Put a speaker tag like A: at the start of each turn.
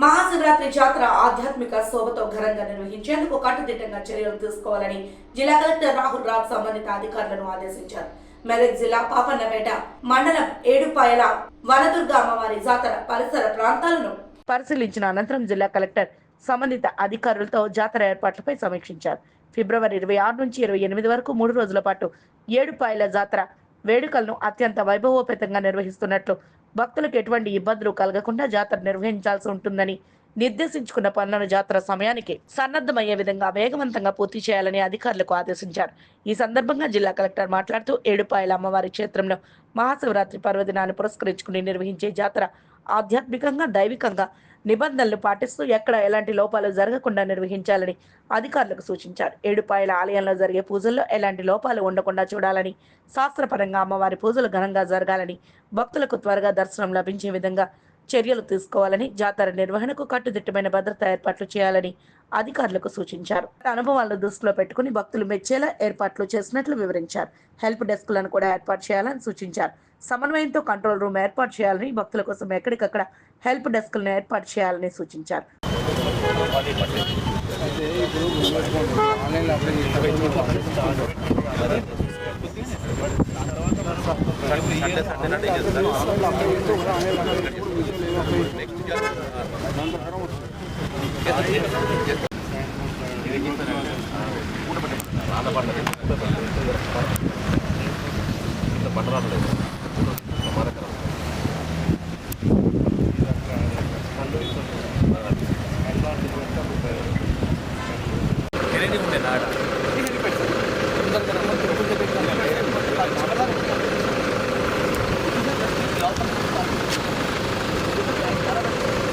A: మహాశివరాత్రి జాతర ఆధ్యాత్మిక శోభతో ఘనంగా నిర్వహించేందుకు కట్టుదిట్టంగా చర్యలు తీసుకోవాలని జిల్లా కలెక్టర్ రాహుల్ రాజ్ సంబంధిత అధికారులను ఆదేశించారు. మెదక్ జిల్లా పాపన్నపేట మండలం ఏడుపాయల వనదుర్గ అమ్మవారి జాతర పరిసర ప్రాంతాలను పరిశీలించిన అనంతరం జిల్లా కలెక్టర్ సంబంధిత అధికారులతో జాతర ఏర్పాట్లపై సమీక్షించారు. ఫిబ్రవరి ఇరవై ఆరు నుంచి ఇరవై ఎనిమిది వరకు మూడు రోజుల పాటు ఏడుపాయల జాతర వేడుకలను అత్యంత వైభవోపేతంగా నిర్వహిస్తున్నట్లు భక్తులకు ఎటువంటి ఇబ్బందులు కలగకుండా జాతర నిర్వహించాల్సి ఉంటుందని నిర్దేశించుకున్న పనులను జాతర సమయానికి సన్నద్ధమయ్యే విధంగా వేగవంతంగా పూర్తి చేయాలని అధికారులకు ఆదేశించారు. ఈ సందర్భంగా జిల్లా కలెక్టర్ మాట్లాడుతూ ఏడుపాయల అమ్మవారి క్షేత్రంలో మహాశివరాత్రి పర్వదినాన్ని పురస్కరించుకుని నిర్వహించే జాతర ఆధ్యాత్మికంగా దైవికంగా నిబంధనలు పాటిస్తూ ఎక్కడ ఎలాంటి లోపాలు జరగకుండా నిర్వహించాలని అధికారులకు సూచించారు. ఏడుపాయల ఆలయంలో జరిగే పూజల్లో ఎలాంటి లోపాలు ఉండకుండా చూడాలని శాస్త్రపరంగా అమ్మవారి పూజలు ఘనంగా జరగాలని భక్తులకు త్వరగా దర్శనం లభించే విధంగా చర్యలు తీసుకోవాలని జాతర నిర్వహణకు కట్టుదిట్టమైన భద్రతా ఏర్పాట్లు చేయాలని అధికారులకు సూచించారు. అనుభవాలను దృష్టిలో పెట్టుకుని భక్తులు మెచ్చేలా ఏర్పాట్లు చేసినట్లు వివరించారు. హెల్ప్ డెస్క్లను కూడా ఏర్పాటు చేయాలని సూచించారు. సమన్వయంతో కంట్రోల్ రూమ్ ఏర్పాటు చేయాలని భక్తుల కోసం ఎక్కడికక్కడ హెల్ప్ డెస్క్లను ఏర్పాటు చేయాలని సూచించారు.
B: అయితే ఇప్పుడు ఆన్లైన్లో అప్లై
C: పంట రాలేదు